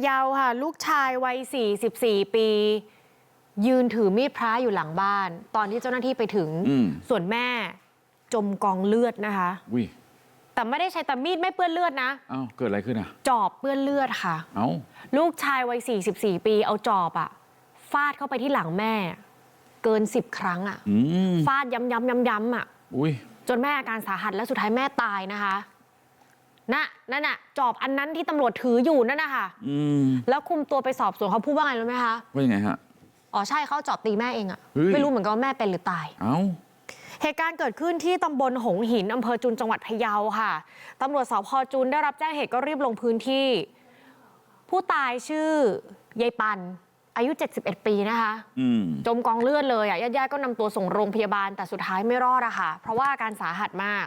ะเยาค่ะ ลูกชายวัย44 ปี ยืนถือมีดพระอยู่หลังบ้าน ตอนที่เจ้าหน้าที่ไปถึงอืมส่วนแม่จมกองเลือดนะคะวิแต่ไม่ได้ใช้แต่มีดไม่เปื้อนเลือดนะเอ้าเกิดอะไรขึ้นอะ จอบเปื้อนเลือดค่ะ เอ้าลูกชายวัย 44 ปีเอาจอบอะฟาดเข้าไปที่หลังแม่ เกิน10ครั้งอะอืมฟาดย้ำย้ำย้ำย้ำอะอุ้ยจนแม่อาการสาหัสและสุดท้ายแม่ตายนะคะ น่ะนั่นน่ะจอบอันนั้นที่ตำรวจถืออยู่นั่นนะคะอืมแล้วคุมตัวไปสอบสวนเขาพูดว่าไงรู้ไหมคะว่ายังไงฮะอ๋อใช่เขาเอาจอบตีแม่เองอะเฮ้ยไม่รู้เหมือนกันว่าแม่เป็นหรือตายเอ้าเหตุการณ์เกิดขึ้นที่ตำบลหงหินอำเภอจุนจังหวัดพะเยาค่ะตำรวจสพจุนได้รับแจ้งเหตุก็รีบลงพื้นที่ ผู้ตายชื่อยายปันอายุ 71 ปีนะคะอืมจมกองเลือดเลยอะญาติๆก็นำตัวส่งโรงพยาบาลแต่สุดท้ายไม่รอดอะค่ะ เพราะว่าอาการสาหัสมาก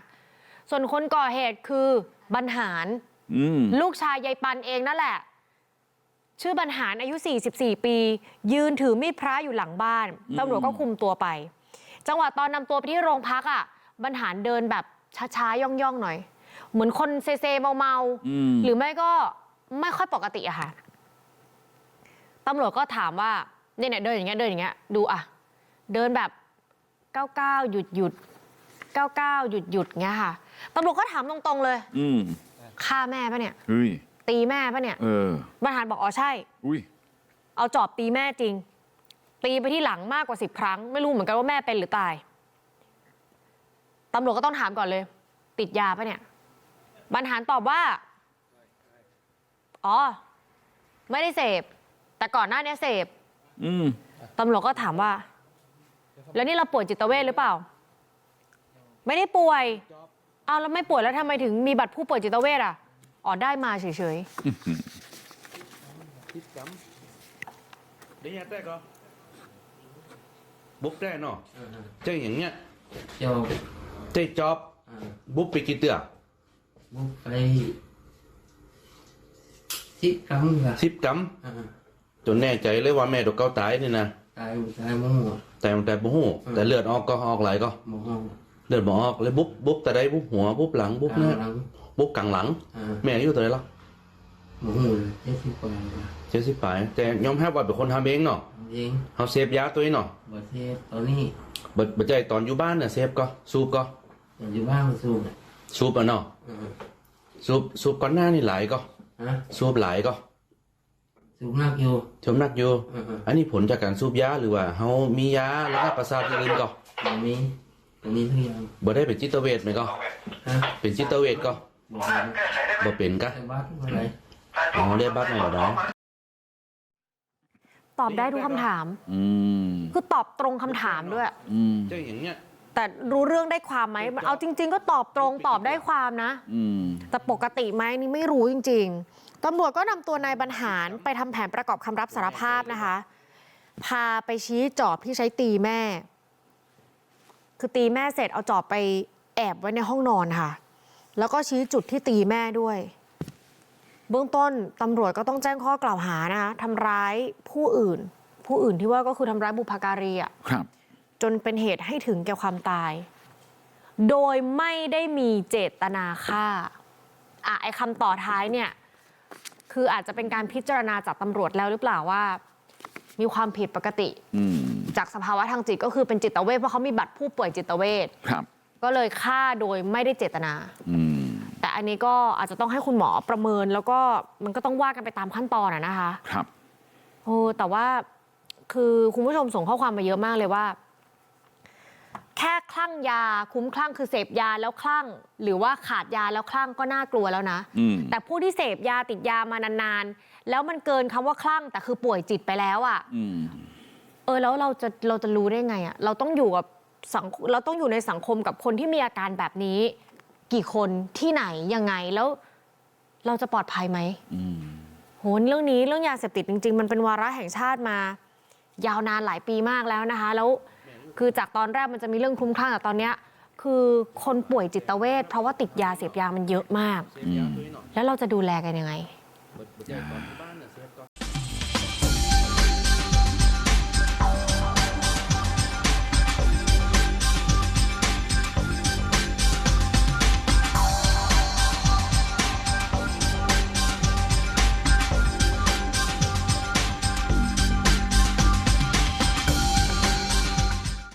ส่วนคนก่อเหตุคือ บรรหารอืมลูกชายยายปันเองนั่นแหละ ชื่อบรรหารอายุ 44 ปี ยืนถือมีดพระอยู่หลังบ้านตำรวจก็คุมตัวไป จังหวะตอนนำตัวไปที่โรงพักอะ บรรหารเดินแบบช้าๆ ย่องๆ หน่อย เหมือนคนเซเซเมาๆอืมหรือไม่ก็ไม่ค่อยปกติอะค่ะตำรวจก็ถามว่าเนี่ยเนี่ยเดินอย่างเงี้ยเดินอย่างเงี้ยดูอะเดินแบบก้าวก้าวหยุดหยุดก้าวก้าวหยุดหยุดเงี้ยค่ะ ตำรวจก็ถามตรงๆเลยอืมฆ่าแม่ปะเนี่ยเฮ้ยตีแม่ปะเนี่ยเออบรรหารบอกอ๋อใช่อุ้ยเอาจอบตีแม่จริง ตีไปที่หลังมากกว่าสิบครั้ง ไม่รู้เหมือนกันว่าแม่เป็นหรือตายตำรวจก็ต้องถามก่อนเลย ติดยาปะเนี่ย บรรหารตอบว่า อ๋อ ไม่ได้เสพ แต่ก่อนหน้านี้เสพอืมตำรวจก็ถามว่า แล้วนี่เราป่วยจิตเวชหรือเปล่า ไม่ได้ป่วย เอาแล้วไม่ป่วยแล้วทำไมถึงมีบัตรผู้ป่วยจิตเวทอะอ๋อได้มาเฉยๆได้ยัดได้ก็บุ๊บได้เนาะเจ้าอย่างเงี้ยเจ้าเจ้าจอบบุ๊บไปกี่เตือบุ๊บไปสิบกรัมสิบกรัมจนแน่ใจเลยว่าแม่ตัวเก้าตายนี่นะตายตายบ่หูตายตายบ่หูแต่เลือดออกก็ออกไหลก็บ่หู búp. Búp tại đây búp hùa búp lắng búp กลาง nè. หลัง Búp cẳng lắng. อ่า Mẹ yêu tới lắm. โมโหเจ็ดสิบกว่าค่ะ Chết ship phải. Tại nhóm hát vào bị con ham bếng nó. เอง Họ xếp giá tôi nó. บทเทศตอนนี้ Bật bật chạy toàn du ban là xếp con. Sụp con. อยู่บ้านมาสู้เนี่ย Sụp à nó. อ่า Sụp sụp con na này lại con. ฮะ Sụp lại con. สูบมากอยู่ชมนักอยู่อ่าอันนี้ผลจากการสูบยาหรือว่าเฮามียาแล้วก็ประสาทที่อื่นก็ต รงนี้ตรงนี้ทุกอย่างบ่ได้เป็นจิตเวชไหมก็ฮะเป็นจิตเวชก็บอกเลยบ่เป็นกะแต่บ้านอะไรอ๋อได้บัตรไหนบ่ได้ๆตอบได้ทุกคำถาม อืมคือตอบตรงคำถามด้วย อืมเจ้าอย่างเงี้ยแต่รู้เรื่องได้ความไหมมันเอาจริง ๆ ก็ตอบตรงตอบได้ความนะ อืมแต่ปกติไหมนี่ไม่รู้จริง ๆตำรวจก็นำตัวนายบรรหารไปทำแผนประกอบคำรับสารภาพนะคะ พาไปชี้จอบที่ใช้ตีแม่ คือตีแม่เสร็จเอาจอบไปแอบไว้ในห้องนอนค่ะ แล้วก็ชี้จุดที่ตีแม่ด้วย เบื้องต้นตำรวจก็ต้องแจ้งข้อกล่าวหานะคะทำร้ายผู้อื่น ผู้อื่นที่ว่าก็คือทำร้ายบุพการีอะครับจนเป็นเหตุให้ถึงแก่ความตาย โดยไม่ได้มีเจตนาฆ่าอะไอ้คำต่อท้ายเนี่ย คืออาจจะเป็นการพิจารณาจากตำรวจแล้วหรือเปล่าว่า มีความผิดปกติอืม จากสภาวะทางจิตก็คือเป็นจิตเวชเพราะเขามีบัตรผู้ป่วยจิตเวชครับก็เลยฆ่าโดยไม่ได้เจตนาอืมแต่อันนี้ก็อาจจะต้องให้คุณหมอประเมิน แล้วก็มันก็ต้องว่ากันไปตามขั้นตอนอะนะคะ ครับโอ้แต่ว่าคือคุณผู้ชมส่งข้อความมาเยอะมากเลยว่า แค่คลั่งยาคุ้มคลั่งคือเสพยาแล้วคลั่ง หรือว่าขาดยาแล้วคลั่งก็น่ากลัวแล้วนะอืมแต่ผู้ที่เสพยาติดยามานานๆ แล้วมันเกินคำว่าคลั่งแต่คือป่วยจิตไปแล้วอะ่ะอืม เออแล้วเราจะเราจะรู้ได้ไงอะ่ะเราต้องอยู่กับสังเราต้องอยู่ในสังคมกับคนที่มีอาการแบบนี้ กี่คนที่ไหนยังไงแล้วเราจะปลอดภัยไหมอืมโหเรื่องนี้เรื่องยาเสพติดจริง ๆ มันเป็นวาระแห่งชาติมา ยาวนานหลายปีมากแล้วนะคะ แล้วคือจากตอนแรกมันจะมีเรื่องคลุ้มคลั่งแต่ตอนเนี้ย คือคนป่วยจิตเวชเพราะว่าติดยาเสพยามันเยอะมากเสพยาตัวนี้เนาะแล้วเราจะดูแลกันยังไงบ่บ่ใจก่อน